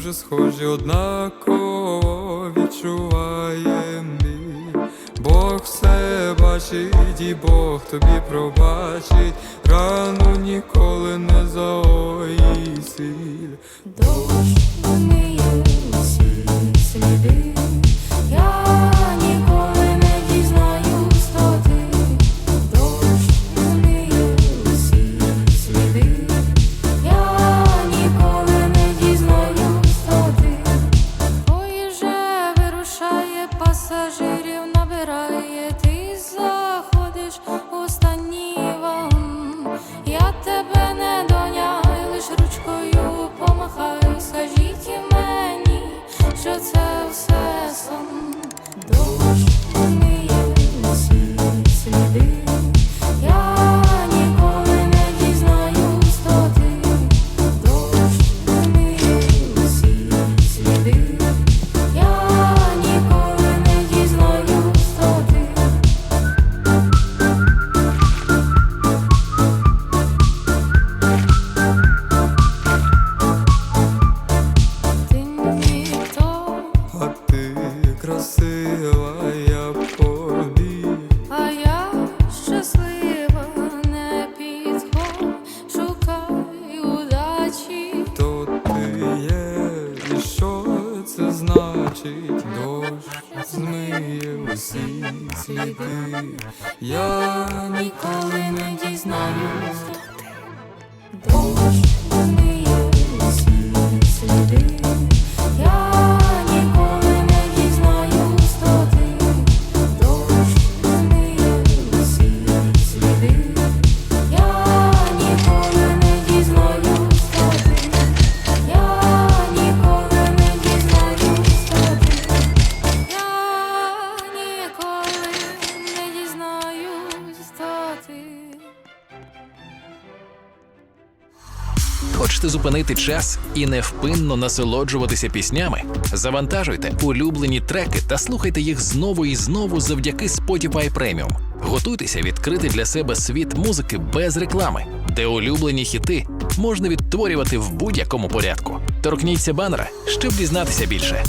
дуже схожі, однаково відчуває мій Бог все бачить, і Бог тобі пробачить, рану ніколи не заої сіль. Пасажирів, набирає, ти заходиш у останній красива, я побіг. а я щаслива, не підходь, шукай удачі. То ти є, і що це значить? Дощ змиє усі сліди. Я ніколи Хочете зупинити час і невпинно насолоджуватися піснями? Завантажуйте улюблені треки та слухайте їх знову і знову завдяки Spotify Premium. Готуйтеся відкрити для себе світ музики без реклами, де улюблені хіти можна відтворювати в будь-якому порядку. Торкніться банера, щоб дізнатися більше.